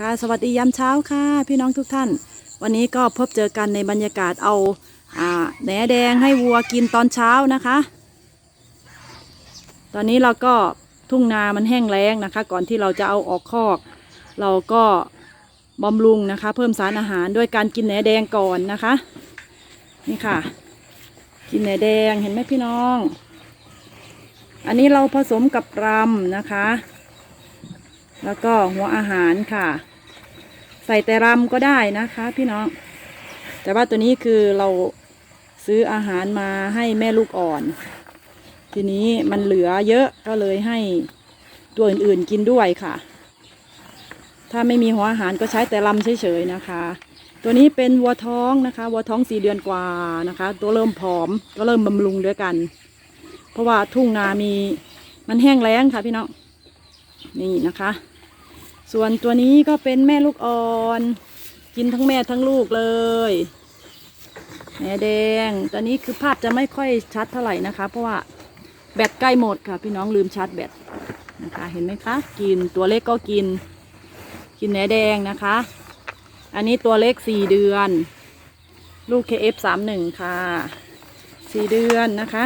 ค่ะสวัสดียามเช้าค่ะพี่น้องทุกท่าน วันนี้ก็พบเจอกันในบรรยากาศเอาอ่าแหนแดงให้วัวกินตอนเช้านะคะ ตอนนี้เราก็ทุ่งนามันแห้งแล้งนะคะ ก่อนที่เราจะเอาออกคอก เราก็บำรุงนะคะ เพิ่มสารอาหารด้วยการกินแหนแดงก่อนนะคะ นี่ค่ะ กินแหนแดงเห็นไหมพี่น้อง อันนี้เราผสมกับรำนะคะ แล้วก็หัวอาหารค่ะ ใส่แต่รำก็ได้นะคะพี่น้อง แต่ว่าตัวนี้คือเราซื้ออาหารมาให้แม่ลูกอ่อน ทีนี้มันเหลือเยอะก็เลยให้ตัวอื่นๆกินด้วยค่ะ ถ้าไม่มีหัวอาหารก็ใช้แต่ลำเฉยๆนะคะ ตัวนี้เป็นวัวท้องนะคะวัวท้องสี่เดือนกว่านะคะ ตัวเริ่มผอมก็เริ่มบำรุงด้วยกัน เพราะว่าทุ่งนามีมันแห้งแล้งค่ะพี่น้องนี่นะคะ ส่วนตัวนี้ก็เป็นแม่ลูกอ่อน กินทั้งแม่ทั้งลูกเลย แม่แดงตอนนี้คือภาพจะไม่ค่อยชัดเท่าไหร่นะคะ เพราะว่าแบตใกล้หมดค่ะ พี่น้องลืมชาร์จแบตนะคะ เห็นไหมคะ กินตัวเล็กก็กิน กินแหนแดงนะคะ อันนี้ตัวเล็กสี่เดือน ลูก KF สามหนึ่งค่ะสี่เดือนนะคะ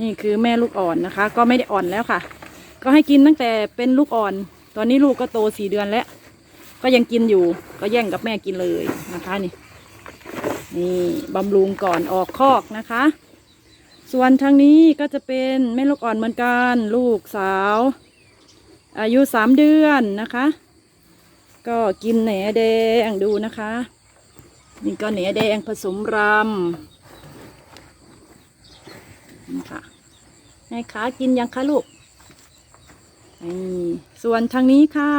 นี่คือแม่ลูกอ่อนนะคะ ก็ไม่ได้อ่อนแล้วค่ะ ก็ให้กินตั้งแต่เป็นลูกอ่อน ตอนนี้ลูกก็โตสี่เดือนแล้ว ก็ยังกินอยู่ ก็แย่งกับแม่กินเลยนะคะนี่ นี่บำรุงก่อนออกคอกนะคะ ส่วนทางนี้ก็จะเป็นแม่ลูกอ่อนเหมือนกัน ลูกสาว อายุสามเดือนนะคะ ก็กินแหนแดงดูนะคะ นี่ก็แหนแดงผสมรำนี่ค่ะให้ขากินยังคะลูก นี่ส่วนทางนี้ค่ะ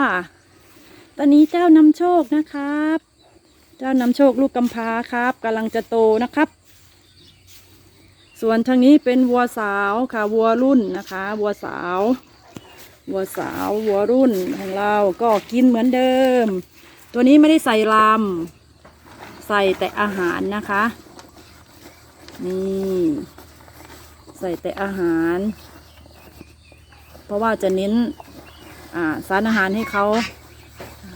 ตอนนี้เจ้านำโชคนะครับ เจ้านำโชคลูกกำพร้าครับกำลังจะโตนะครับ ส่วนทางนี้เป็นวัวสาวค่ะ วัวรุ่นนะคะ วัวสาว วัวสาววัวรุ่นของเราก็กินเหมือนเดิม ตัวนี้ไม่ได้ใส่ลำใส่แต่อาหารนะคะ นี่ ใส่แต่อาหาร เพราะว่าจะเน้นสารอาหารให้เขา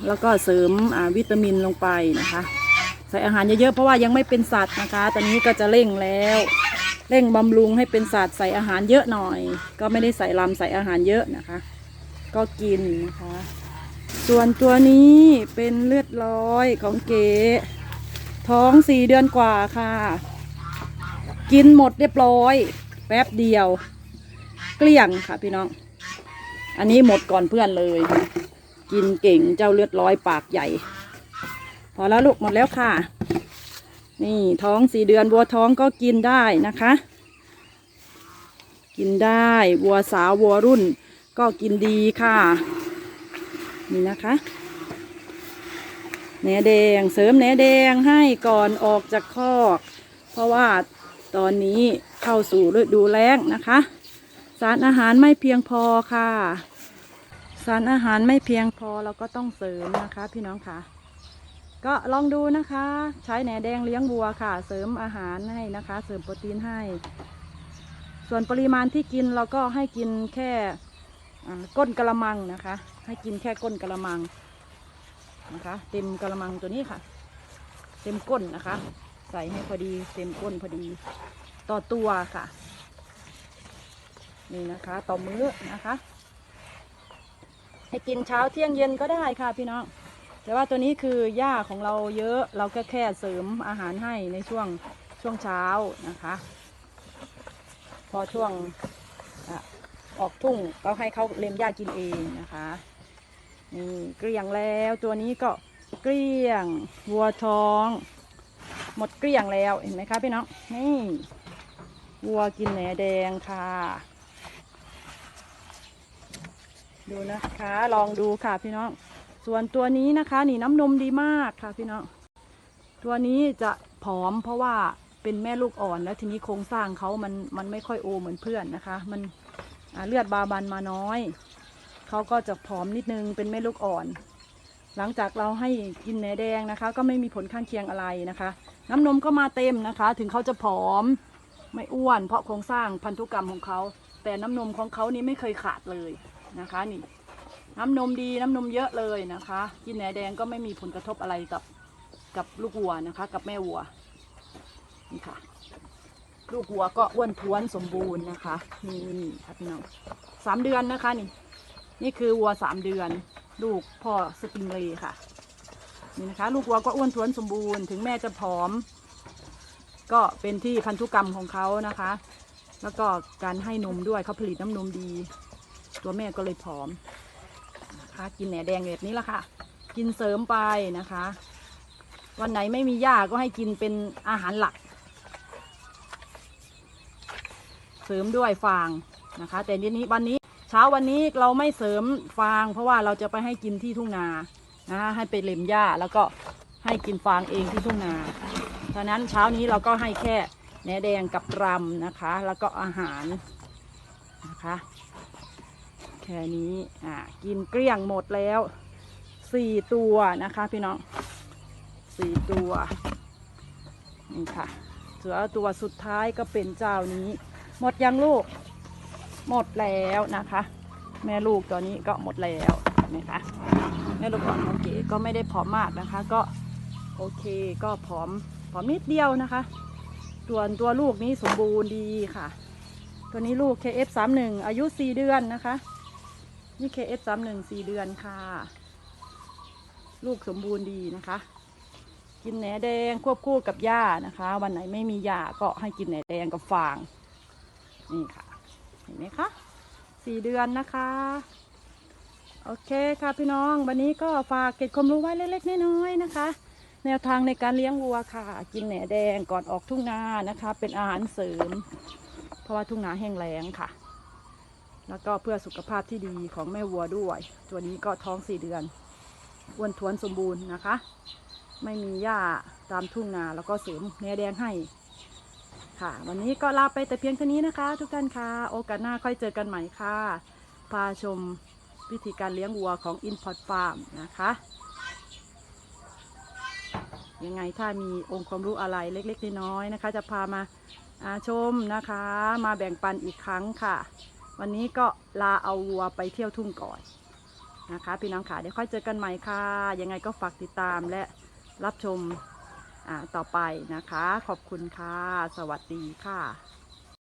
แล้วก็เสริมวิตามินลงไปนะคะ ใส่อาหารเยอะๆเพราะว่ายังไม่เป็นสัตว์นะคะ ตอนนี้ก็จะเร่งแล้วเร่งบำรุงให้เป็นสัตว์ใส่อาหารเยอะหน่อย ก็ไม่ได้ใส่ลำใส่อาหารเยอะนะคะ ก็กินนะคะ ส่วนตัวนี้เป็นเลือดร้อยของเก๋ท้องสี่เดือนกว่าค่ะ กินหมดเรียบร้อย แป๊บเดียว เกลี้ยงค่ะพี่น้อง อันนี้หมดก่อนเพื่อนเลย กินเก่งเจ้าเลือดร้อยปากใหญ่ พอแล้วลูกหมดแล้วค่ะ นี่ท้องสี่เดือนวัวท้องก็กินได้นะคะ กินได้วัวสาววัวรุ่นก็กินดีค่ะ นี่นะคะแหนแดงเสริมแหนแดงให้ก่อนออกจากคอก เพราะว่าตอนนี้เข้าสู่ฤดูแล้งนะคะ สารอาหารไม่เพียงพอค่ะ สารอาหารไม่เพียงพอเราก็ต้องเสริมนะคะ พี่น้องค่ะ ก็ลองดูนะคะ ใช้แหนแดงเลี้ยงวัวค่ะ เสริมอาหารให้นะคะ เสริมโปรตีนให้ ส่วนปริมาณที่กินเราก็ให้กินแค่ก้นกระมังนะคะ ให้กินแค่ก้นกระมังนะคะ เต็มกระมังตัวนี้ค่ะ เต็มก้นนะคะ ใส่ให้พอดีเต็มก้นพอดีต่อตัวค่ะ นี่นะคะ ต่อมื้อนะคะ ให้กินเช้าเที่ยงเย็นก็ได้ค่ะพี่น้อง แต่ว่าตัวนี้คือหญ้าของเราเยอะเราก็แค่เสริมอาหารให้ในช่วงช่วงเช้านะคะ พอช่วงอออกทุ่งก็ให้เขาเล็มหญ้ากินเองนะคะนี่เกลี้ยงแล้วตัวนี้ก็เกลี้ยงวัวท้อง หมดเกลี้ยงแล้วเห็นไหมคะพี่น้องนี่วัวกินแหนแดงค่ะ ดูนะคะ ลองดูค่ะพี่น้อง ส่วนตัวนี้นะคะนี่น้ำนมดีมากค่ะพี่น้อง ตัวนี้จะผอมเพราะว่าเป็นแม่ลูกอ่อนแล้วทีนี้โครงสร้างเขามันมันไม่ค่อยโอเหมือนเพื่อนนะคะ มันเลือดบาบันมาน้อย เขาก็จะผอมนิดนึงเป็นแม่ลูกอ่อน หลังจากเราให้กินแหนแดงนะคะ ก็ไม่มีผลข้างเคียงอะไรนะคะ น้ำนมก็มาเต็มนะคะ ถึงเขาจะผอมไม่อ้วน เพราะโครงสร้างพันธุกรรมของเขา แต่น้ำนมของเขานี่ไม่เคยขาดเลย นะคะนี่ น้ำนมดีน้ำนมเยอะเลยนะคะ กินแหนแดงก็ไม่มีผลกระทบอะไรกับกับลูกวัวนะคะ กับแม่วัวนี่ค่ะ ลูกวัวก็อ้วนท้วนสมบูรณ์นะคะนี่ค่ะพี่น้องสามเดือนนะคะนี่ นี่คือวัวสามเดือน ลูกพ่อสติงเลย์ค่ะนี่นะคะ ลูกวัวก็อ้วนท้วนสมบูรณ์ถึงแม่จะผอม ก็เป็นที่พันธุกรรมของเขานะคะ แล้วก็การให้นมด้วยเขาผลิตน้ำนมดี ตัวแม่ก็เลยผอมนะคะกินแหนแดงแบบนี้ละค่ะ กินเสริมไปนะคะ วันไหนไม่มีหญ้าก็ให้กินเป็นอาหารหลัก เสริมด้วยฟางนะคะ แต่ทีนี้วันนี้เช้าวันนี้เราไม่เสริมฟาง เพราะว่าเราจะไปให้กินที่ทุ่งนานะคะให้ไปเล็มหญ้าแล้วก็ให้กินฟางเองที่ทุ่งนาฉะนั้นเช้านี้เราก็ให้แค่แหนแดงกับรำนะคะ แล้วก็อาหารนะคะ ค่นี้อ่ากินเกลี้ยงหมดแล้วสี่ตัวนะคะพี่น้องสี่ตัวนี่ค่ะเสือตัวสุดท้ายก็เป็นเจ้านี้ หมดยังลูกหมดแล้วนะคะ แม่ลูกตัวนี้ก็หมดแล้วเห็นไหมคะแม่ลูกขอน้องเก๋ก็ไม่ได้ผอมมากนะคะ ก็โอเคก็ผอมผอมนิดเดียวนะคะส่วนตัวลูกนี้สมบูรณ์ดีค่ะ ตัวนี้ลูก KF31 อายุ 4 เดือนนะคะ นี่ KF31 4เดือนค่ะ ลูกสมบูรณ์ดีนะคะ กินแหนแดงควบคู่กับหญ้านะคะ วันไหนไม่มีหญ้าก็ให้กินแหนแดงกับฟาง นี่ค่ะ เห็นไหมคะสี่เดือนนะคะ โอเคค่ะพี่น้อง วันนี้ก็ฝากเก็บความรู้ไว้เล็กๆน้อยๆนะคะแนวทางในการเลี้ยงวัวค่ะ กินแหนแดงก่อนออกทุ่งนานะคะ เป็นอาหารเสริม เพราะว่าทุ่งนาแห้งแล้งค่ะ แล้วก็เพื่อสุขภาพที่ดีของแม่วัวด้วย ตัวนี้ก็ท้องสี่เดือนอ้วนท้วนสมบูรณ์นะคะ ไม่มีหญ้าตามทุ่งนาแล้วก็เสริมแหนแดงให้ ค่ะ วันนี้ก็ลาไปแต่เพียงเท่านี้นะคะ ทุกท่านค่ะโอกาสหน้าค่อยเจอกันใหม่ค่ะ พาชมวิธีการเลี้ยงวัวของ Import Farm นะคะ ยังไงถ้ามีองค์ความรู้อะไรเล็ก ๆ น้อยๆนะคะ จะพามาอาชมนะคะ มาแบ่งปันอีกครั้งค่ะ วันนี้ก็ลาเอาวัวไปเที่ยวทุ่งก่อนนะคะ พี่น้องค่ะเดี๋ยวค่อยเจอกันใหม่ค่ะ ยังไงก็ฝากติดตามและรับชมอ่าต่อไปนะคะ ขอบคุณค่ะ สวัสดีค่ะ